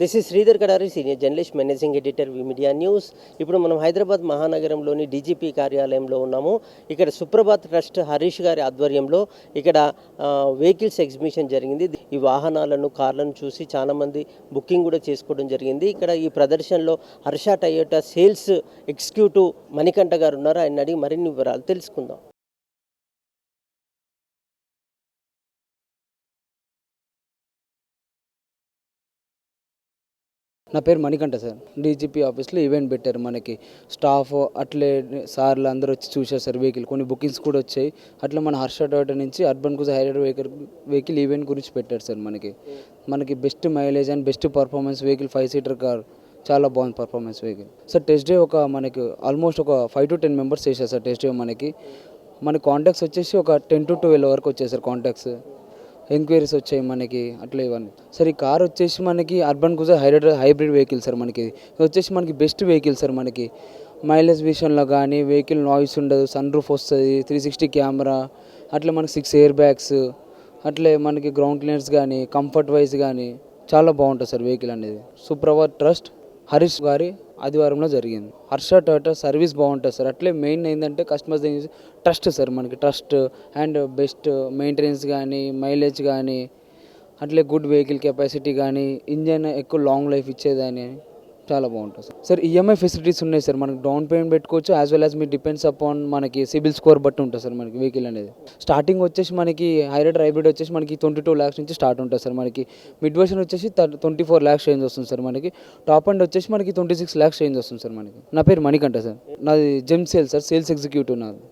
This is Sridhar Kadari senior journalist managing editor media news ఇప్పుడు మనం Hyderabad మహానగరంలోని DGP కార్యాలయంలో ఉన్నాము. ఇక్కడ సుప్రభాత్ ట్రస్ట్ హరీష్ గారి ఆధ్వర్యంలో ఇక్కడ వెహికల్స్ ఎగ్జిబిషన్ జరిగింది. ఈ వాహనాలను కార్లను చూసి చాలామంది బుకింగ్ కూడా చేసుకోవడం జరిగింది. ఇక్కడ ఈ ప్రదర్శనలో Harsha Toyota sales executive Manikanta garu ఉన్నారు. ఆయన అడిగి మరిన్ని వివరాలు తెలుసుకుందాం. నా పేరు మణికంఠ సార్. డీజీపీ ఆఫీస్లో ఈవెంట్ పెట్టారు మనకి. స్టాఫ్ అట్లే సార్లు అందరూ వచ్చి చూశారు సార్ వెహికల్. కొన్ని బుకింగ్స్ కూడా వచ్చాయి. అట్లా మన హర్ష టోట నుంచి అర్బన్ కుజ హైరైడ్ వెహికల్ వెహికల్ ఈవెంట్ గురించి పెట్టారు సార్ మనకి. మనకి best mileage and best performance vehicle five seater car చాలా బాగుంది performance vehicle. Sir test day ఒక మనకి ఆల్మోస్ట్ ఒక ఫైవ్ టు టెన్ మెంబర్స్ చేశారు సార్ టెస్ట్ డే మనకి. మన కాంటాక్ట్స్ వచ్చేసి ఒక టెన్ టు ట్వెల్వ్ వరకు వచ్చాయి సార్ కాంటాక్ట్స్. ఎంక్వైరీస్ వచ్చాయి మనకి అట్లా ఇవన్నీ. సార్ ఈ కార్ వచ్చేసి మనకి అర్బన్ కూడా హైబ్రిడ్ హైబ్రిడ్ వెహికల్ సార్ మనకి. ఇది వచ్చేసి మనకి బెస్ట్ వెహికల్ సార్ మనకి. మైలేజ్ విషయంలో కానీ వెహికల్ నాయిస్ ఉండదు సన్ రూఫ్ వస్తుంది త్రీ సిక్స్టీ కెమెరా అట్లా మనకి సిక్స్ ఎయిర్ బ్యాగ్స్ అట్లే మనకి గ్రౌండ్ క్లీనర్స్ కానీ కంఫర్ట్ వైజ్ కానీ చాలా బాగుంటుంది సార్ వెహికల్ అనేది. సుప్రభాత్ ట్రస్ట్ హరీష్ గారి ఆదివారంలో జరిగింది. హర్ష టాటా సర్వీస్ బాగుంటుంది సార్. అట్లే మెయిన్ ఏంటంటే కస్టమర్స్ ట్రస్ట్ సార్ మనకి. ట్రస్ట్ అండ్ బెస్ట్ మెయింటెనెన్స్ కానీ మైలేజ్ కానీ అట్లే గుడ్ వెహికల్ కెపాసిటీ కానీ ఇంజన్ ఎక్కువ లాంగ్ లైఫ్ ఇచ్చేదని చాలా బాగుంటుంది సార్. సార్ ఈఎంఐ ఫెసిలిటీస్ ఉన్నాయి సార్. మనకి డౌన్ పేమెంట్ పెట్టుకోవచ్చు యాజ్ వెల్ యాజ్ మీ డిపెండ్స్ అపాన్ మనకి సిబిల్ స్కోర్ బట్టి ఉంటుంది సార్ మనకి వెహికల్ అనేది. స్టార్టింగ్ వచ్చేసి మనకి హైరైడ్ హైబ్రిడ్ వచ్చేసి మనకి ట్వంటీ టూ ల్యాక్స్ నుంచి స్టార్ట్ ఉంటుంది సార్ మనకి. మిడ్ వర్షన్ వచ్చేసి ట్వంటీ ఫోర్ ల్యాక్స్ చేంజ్ వస్తుంది సార్ మనకి. టాప్ అండ్ వచ్చేసి మనకి ట్వంటీ సిక్స్ ల్యాక్స్ చేంజ్ వస్తుంది సార్ మనకి. నా పేరు మణికంఠ సార్. నాది gem sale sir sales executive నాది.